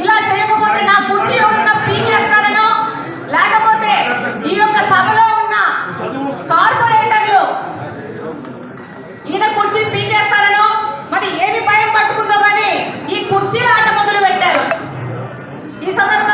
ఇలా చేయకపోతే నా కుర్చీలో ఉన్న పీకేస్తారనో లేకపోతే ఈ యొక్క సభలో ఉన్న కార్పొరేటర్లు ఈయన కుర్చీ పీకేస్తారనో మరి ఏమి భయం పట్టుకుందో కానీ ఈ కుర్చీలు ఆట మొదలు పెట్టారు ఈ సందర్భంగా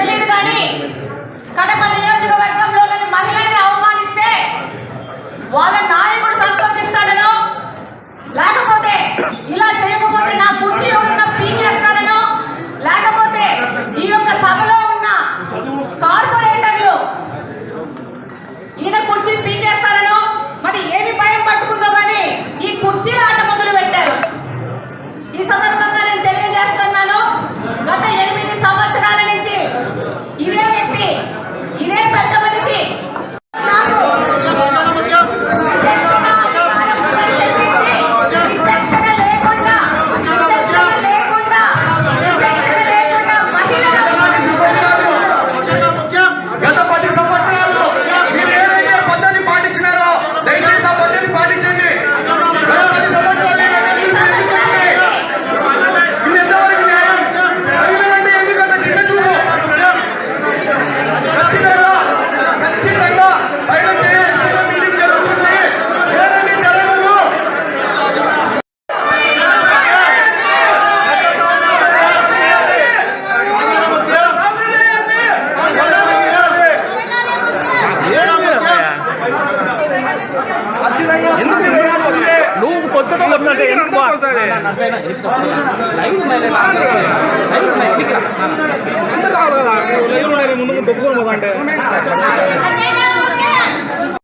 తెలియదు కానీ కడప నియోజకవర్గం నువ్వు కొత్త కొట్టినట్టే ఎందుకు ముందు ముందు అంటే